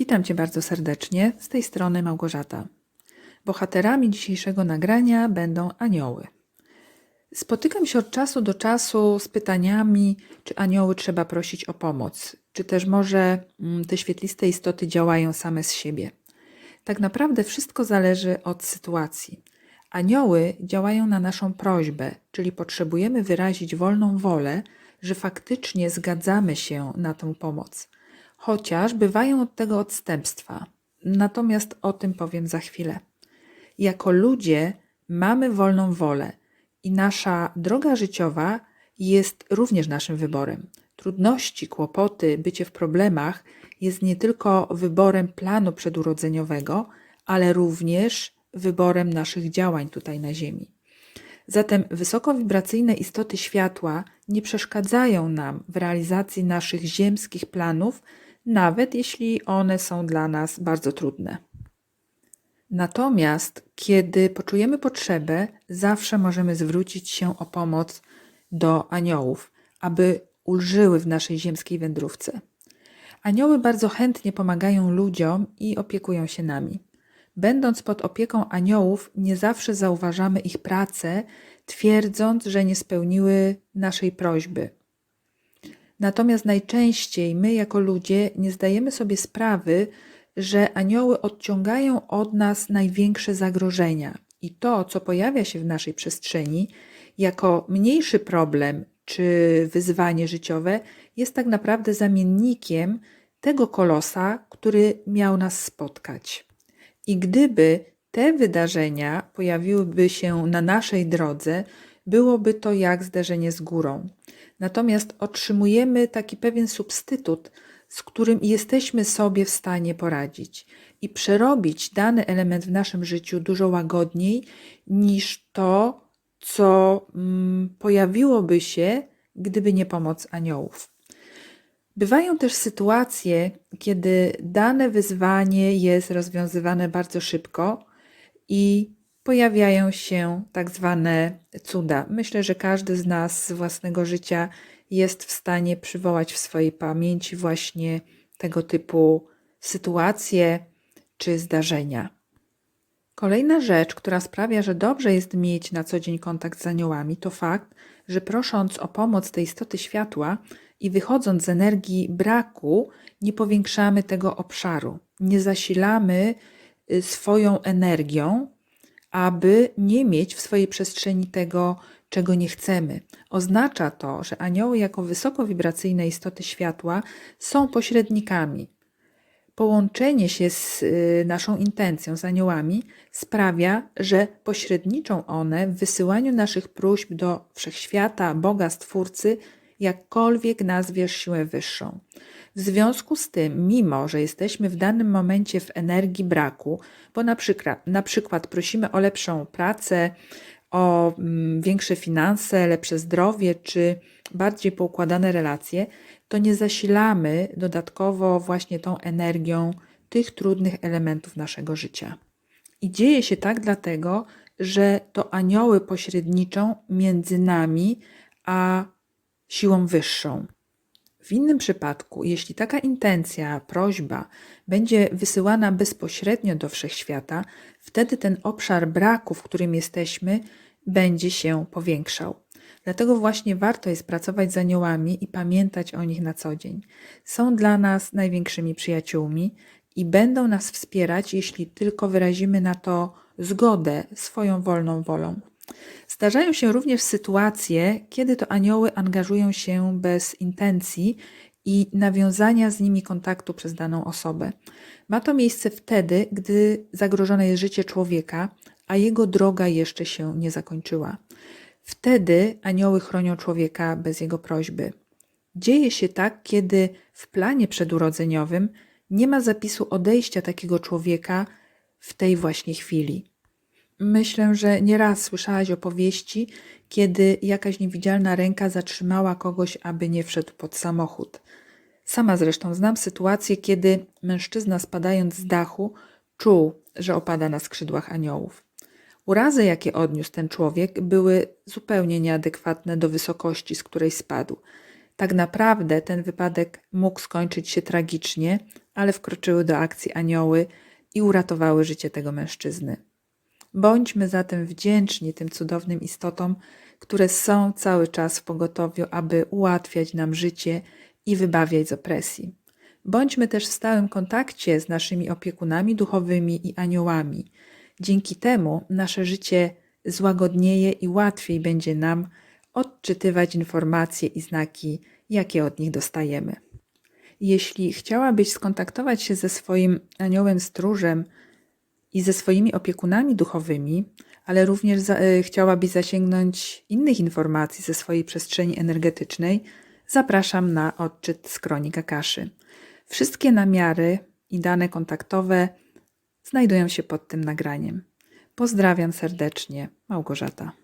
Witam Cię bardzo serdecznie. Z tej strony Małgorzata. Bohaterami dzisiejszego nagrania będą anioły. Spotykam się od czasu do czasu z pytaniami, czy anioły trzeba prosić o pomoc, czy też może mm, te świetliste istoty działają same z siebie. Tak naprawdę wszystko zależy od sytuacji. Anioły działają na naszą prośbę, czyli potrzebujemy wyrazić wolną wolę, że faktycznie zgadzamy się na tę pomoc. Chociaż bywają od tego odstępstwa. Natomiast o tym powiem za chwilę. Jako ludzie mamy wolną wolę i nasza droga życiowa jest również naszym wyborem. Trudności, kłopoty, bycie w problemach jest nie tylko wyborem planu przedurodzeniowego, ale również wyborem naszych działań tutaj na Ziemi. Zatem wysokowibracyjne istoty światła nie przeszkadzają nam w realizacji naszych ziemskich planów, nawet jeśli one są dla nas bardzo trudne. Natomiast kiedy poczujemy potrzebę, zawsze możemy zwrócić się o pomoc do aniołów, aby ulżyły w naszej ziemskiej wędrówce. Anioły bardzo chętnie pomagają ludziom i opiekują się nami. Będąc pod opieką aniołów, nie zawsze zauważamy ich pracę, twierdząc, że nie spełniły naszej prośby. Natomiast najczęściej my, jako ludzie, nie zdajemy sobie sprawy, że anioły odciągają od nas największe zagrożenia. I to, co pojawia się w naszej przestrzeni, jako mniejszy problem czy wyzwanie życiowe, jest tak naprawdę zamiennikiem tego kolosa, który miał nas spotkać. I gdyby te wydarzenia pojawiłyby się na naszej drodze, byłoby to jak zderzenie z górą. Natomiast otrzymujemy taki pewien substytut, z którym jesteśmy sobie w stanie poradzić i przerobić dany element w naszym życiu dużo łagodniej niż to, co mm, pojawiłoby się, gdyby nie pomoc aniołów. Bywają też sytuacje, kiedy dane wyzwanie jest rozwiązywane bardzo szybko i pojawiają się tak zwane cuda. Myślę, że każdy z nas z własnego życia jest w stanie przywołać w swojej pamięci właśnie tego typu sytuacje czy zdarzenia. Kolejna rzecz, która sprawia, że dobrze jest mieć na co dzień kontakt z aniołami, to fakt, że prosząc o pomoc tej istoty światła i wychodząc z energii braku, nie powiększamy tego obszaru, nie zasilamy y, swoją energią, aby nie mieć w swojej przestrzeni tego, czego nie chcemy. Oznacza to, że anioły, jako wysokowibracyjne istoty światła, są pośrednikami. Połączenie się z y, naszą intencją, z aniołami, sprawia, że pośredniczą one w wysyłaniu naszych próśb do wszechświata, Boga, Stwórcy, jakkolwiek nazwiesz siłę wyższą. W związku z tym, mimo że jesteśmy w danym momencie w energii braku, bo na przykład, na przykład prosimy o lepszą pracę, o mm, większe finanse, lepsze zdrowie czy bardziej poukładane relacje, to nie zasilamy dodatkowo właśnie tą energią tych trudnych elementów naszego życia. I dzieje się tak dlatego, że to anioły pośredniczą między nami a siłą wyższą. W innym przypadku, jeśli taka intencja, prośba będzie wysyłana bezpośrednio do wszechświata, wtedy ten obszar braku, w którym jesteśmy, będzie się powiększał. Dlatego właśnie warto jest pracować z aniołami i pamiętać o nich na co dzień. Są dla nas największymi przyjaciółmi i będą nas wspierać, jeśli tylko wyrazimy na to zgodę swoją wolną wolą. Zdarzają się również sytuacje, kiedy to anioły angażują się bez intencji i nawiązania z nimi kontaktu przez daną osobę. Ma to miejsce wtedy, gdy zagrożone jest życie człowieka, a jego droga jeszcze się nie zakończyła. Wtedy anioły chronią człowieka bez jego prośby. Dzieje się tak, kiedy w planie przedurodzeniowym nie ma zapisu odejścia takiego człowieka w tej właśnie chwili. Myślę, że nieraz słyszałaś opowieści, kiedy jakaś niewidzialna ręka zatrzymała kogoś, aby nie wszedł pod samochód. Sama zresztą znam sytuację, kiedy mężczyzna spadając z dachu czuł, że opada na skrzydłach aniołów. Urazy, jakie odniósł ten człowiek, były zupełnie nieadekwatne do wysokości, z której spadł. Tak naprawdę ten wypadek mógł skończyć się tragicznie, ale wkroczyły do akcji anioły i uratowały życie tego mężczyzny. Bądźmy zatem wdzięczni tym cudownym istotom, które są cały czas w pogotowiu, aby ułatwiać nam życie i wybawiać z opresji. Bądźmy też w stałym kontakcie z naszymi opiekunami duchowymi i aniołami. Dzięki temu nasze życie złagodnieje i łatwiej będzie nam odczytywać informacje i znaki, jakie od nich dostajemy. Jeśli chciałabyś skontaktować się ze swoim aniołem stróżem i ze swoimi opiekunami duchowymi, ale również za, e, chciałabyś zasięgnąć innych informacji ze swojej przestrzeni energetycznej, zapraszam na odczyt z Kronika Kaszy. Wszystkie namiary i dane kontaktowe znajdują się pod tym nagraniem. Pozdrawiam serdecznie, Małgorzata.